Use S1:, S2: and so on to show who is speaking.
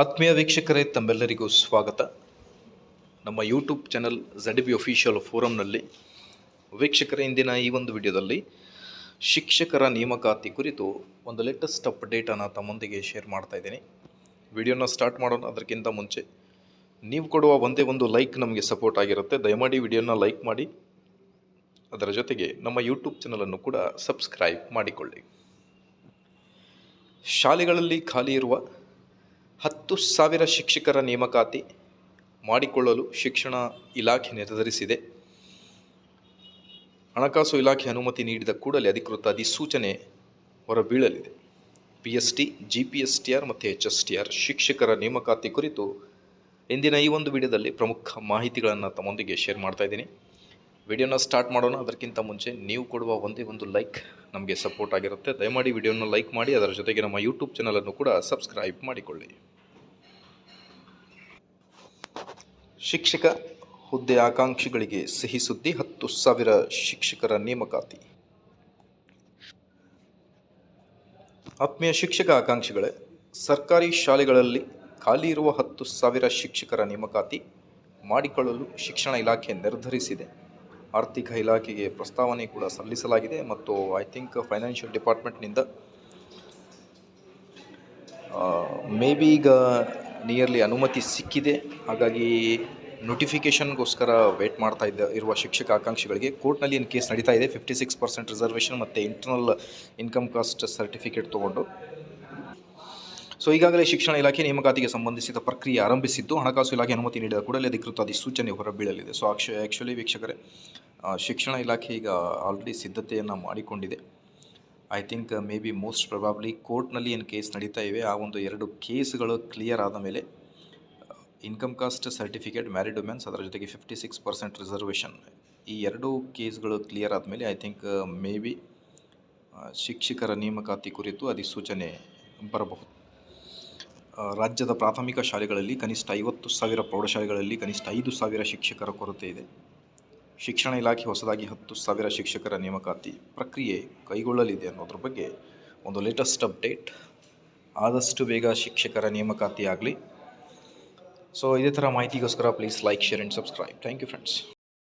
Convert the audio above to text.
S1: ಆತ್ಮೀಯ ವೀಕ್ಷಕರೇ, ತಮ್ಮೆಲ್ಲರಿಗೂ ಸ್ವಾಗತ. ನಮ್ಮ YouTube channel Z B official ಫೋರಂನಲ್ಲಿ ವೀಕ್ಷಕರ, ಇಂದಿನ ಈ ಒಂದು ವಿಡಿಯೋದಲ್ಲಿ ಶಿಕ್ಷಕರ ನೇಮಕಾತಿ ಕುರಿತು ಒಂದು ಲೇಟೆಸ್ಟ್ ಅಪ್ಡೇಟನ್ನು ತಮ್ಮೊಂದಿಗೆ ಶೇರ್ ಮಾಡ್ತಾ ಇದ್ದೀನಿ. ವಿಡಿಯೋನ ಸ್ಟಾರ್ಟ್ ಮಾಡೋಣ, ಅದಕ್ಕಿಂತ ಮುಂಚೆ ನೀವು ಕೊಡುವ ಒಂದೇ ಒಂದು ಲೈಕ್ ನಮಗೆ ಸಪೋರ್ಟ್ ಆಗಿರುತ್ತೆ. ದಯಮಾಡಿ ವಿಡಿಯೋನ ಲೈಕ್ ಮಾಡಿ. ಅದರ ಜೊತೆಗೆ ನಮ್ಮ ಯೂಟ್ಯೂಬ್ ಚಾನಲನ್ನು ಕೂಡ ಸಬ್ಸ್ಕ್ರೈಬ್ ಮಾಡಿಕೊಳ್ಳಿ. ಶಾಲೆಗಳಲ್ಲಿ ಖಾಲಿ ಇರುವ ಹತ್ತು ಸಾವಿರ ಶಿಕ್ಷಕರ ನೇಮಕಾತಿ ಮಾಡಿಕೊಳ್ಳಲು ಶಿಕ್ಷಣ ಇಲಾಖೆ ನಿರ್ಧರಿಸಿದೆ. ಹಣಕಾಸು ಇಲಾಖೆ ಅನುಮತಿ ನೀಡಿದ ಕೂಡಲೇ ಅಧಿಕೃತ ಅಧಿಸೂಚನೆ ಹೊರಬೀಳಲಿದೆ. P S T G P S T R ಮತ್ತು ಎಚ್ ಎಸ್ ಟಿ ಆರ್ ಶಿಕ್ಷಕರ ನೇಮಕಾತಿ ಕುರಿತು ಇಂದಿನ ಈ ಒಂದು ವಿಡಿಯೋದಲ್ಲಿ ಪ್ರಮುಖ ಮಾಹಿತಿಗಳನ್ನು ತಮ್ಮೊಂದಿಗೆ ಶೇರ್ ಮಾಡ್ತಾ ಇದ್ದೀನಿ. ವಿಡಿಯೋನ ಸ್ಟಾರ್ಟ್ ಮಾಡೋಣ. ಅದಕ್ಕಿಂತ ಮುಂಚೆ ನೀವು ಕೊಡುವ ಒಂದೇ ಒಂದು ಲೈಕ್ ನಮಗೆ ಸಪೋರ್ಟ್ ಆಗಿರುತ್ತೆ. ದಯಮಾಡಿ ವಿಡಿಯೋನ ಲೈಕ್ ಮಾಡಿ, ಅದರ ಜೊತೆಗೆ ನಮ್ಮ ಯೂಟ್ಯೂಬ್ ಚಾನಲನ್ನು ಕೂಡ ಸಬ್ಸ್ಕ್ರೈಬ್ ಮಾಡಿಕೊಳ್ಳಿ. ಶಿಕ್ಷಕ ಹುದ್ದೆ ಆಕಾಂಕ್ಷಿಗಳಿಗೆ ಸಿಹಿ ಸುದ್ದಿ, ಹತ್ತು ಸಾವಿರ ಶಿಕ್ಷಕರ ನೇಮಕಾತಿ. ಆತ್ಮೀಯ ಶಿಕ್ಷಕ ಆಕಾಂಕ್ಷಿಗಳೇ, ಸರ್ಕಾರಿ ಶಾಲೆಗಳಲ್ಲಿ ಖಾಲಿ ಇರುವ ಹತ್ತು ಸಾವಿರ ಶಿಕ್ಷಕರ ನೇಮಕಾತಿ ಮಾಡಿಕೊಳ್ಳಲು ಶಿಕ್ಷಣ ಇಲಾಖೆ ನಿರ್ಧರಿಸಿದೆ. ಆರ್ಥಿಕ ಇಲಾಖೆಗೆ ಪ್ರಸ್ತಾವನೆ ಕೂಡ ಸಲ್ಲಿಸಲಾಗಿದೆ ಮತ್ತು ಐ ಥಿಂಕ್ ಫೈನಾನ್ಷಿಯಲ್ ಡಿಪಾರ್ಟ್ಮೆಂಟ್ನಿಂದ ಮೇ ಬಿ ಈಗ ನಿಯರ್ಲಿ ಅನುಮತಿ ಸಿಕ್ಕಿದೆ. ಹಾಗಾಗಿ ನೋಟಿಫಿಕೇಷನ್ಗೋಸ್ಕರ ವೇಟ್ ಮಾಡ್ತಾ ಇದ್ದ, ಇರುವ ಶಿಕ್ಷಕ ಆಕಾಂಕ್ಷಿಗಳಿಗೆ ಕೋರ್ಟ್ನಲ್ಲಿ ಏನು ಕೇಸ್ ನಡೀತಾ ಇದೆ? ಫಿಫ್ಟಿ ಸಿಕ್ಸ್ ಪರ್ಸೆಂಟ್ ರಿಸರ್ವೇಷನ್ ಮತ್ತು ಇಂಟರ್ನಲ್ ಇನ್ಕಮ್ ಕಾಸ್ಟ್ ಸರ್ಟಿಫಿಕೇಟ್ ತೊಗೊಂಡು. ಸೊ ಈಗಾಗಲೇ ಶಿಕ್ಷಣ ಇಲಾಖೆ ನೇಮಕಾತಿಗೆ ಸಂಬಂಧಿಸಿದ ಪ್ರಕ್ರಿಯೆ ಆರಂಭಿಸಿದ್ದು, ಹಣಕಾಸು ಇಲಾಖೆ ಅನುಮತಿ ನೀಡಿದ ಕೂಡಲೇ ಅಧಿಕೃತ ಅಧಿಸೂಚನೆ ಹೊರಬೀಳಲಿದೆ. ಸೊ ಆಕ್ಷ ಆ್ಯಕ್ಚುಲಿ ವೀಕ್ಷಕರೇ ಶಿಕ್ಷಣ ಇಲಾಖೆ ಈಗ ಆಲ್ರೆಡಿ ಸಿದ್ಧತೆಯನ್ನು ಮಾಡಿಕೊಂಡಿದೆ. I think maybe most probably ಕೋರ್ಟ್ನಲ್ಲಿ ಏನು ಕೇಸ್ ನಡೀತಾ ಇವೆ, ಆ ಒಂದು ಎರಡು ಕೇಸ್ಗಳು ಕ್ಲಿಯರ್ ಆದ ಮೇಲೆ income caste certificate married womens ಅದರ ಜೊತೆಗೆ ಫಿಫ್ಟಿ ಸಿಕ್ಸ್ ಪರ್ಸೆಂಟ್ ರಿಸರ್ವೇಷನ್ ಈ ಎರಡು ಕೇಸ್ಗಳು ಕ್ಲಿಯರ್ ಆದಮೇಲೆ ಐ ಥಿಂಕ್ ಮೇ ಬಿ ಶಿಕ್ಷಕರ ನೇಮಕಾತಿ ಕುರಿತು ಅಧಿಸೂಚನೆ ಬರಬಹುದು. ರಾಜ್ಯದ ಪ್ರಾಥಮಿಕ ಶಾಲೆಗಳಲ್ಲಿ ಕನಿಷ್ಠ ಐವತ್ತು ಸಾವಿರ ಪ್ರೌಢಶಾಲೆಗಳಲ್ಲಿ ಕನಿಷ್ಠ ಐದು ಸಾವಿರ ಶಿಕ್ಷಕರ ಕೊರತೆ ಇದೆ. ಶಿಕ್ಷಣ ಇಲಾಖೆ ಹೊಸದಾಗಿ ಹತ್ತು ಸಾವಿರ ಶಿಕ್ಷಕರ ನೇಮಕಾತಿ ಪ್ರಕ್ರಿಯೆ ಕೈಗೊಳ್ಳಲಿದೆ ಅನ್ನೋದ್ರ ಬಗ್ಗೆ ಒಂದು ಲೇಟೆಸ್ಟ್ ಅಪ್ಡೇಟ್ ಆದಷ್ಟು ಬೇಗ ಶಿಕ್ಷಕರ ನೇಮಕಾತಿ ಆಗಲಿ. ಸೊ ಇದೇ ಥರ ಮಾಹಿತಿಗೋಸ್ಕರ please like share and subscribe thank you friends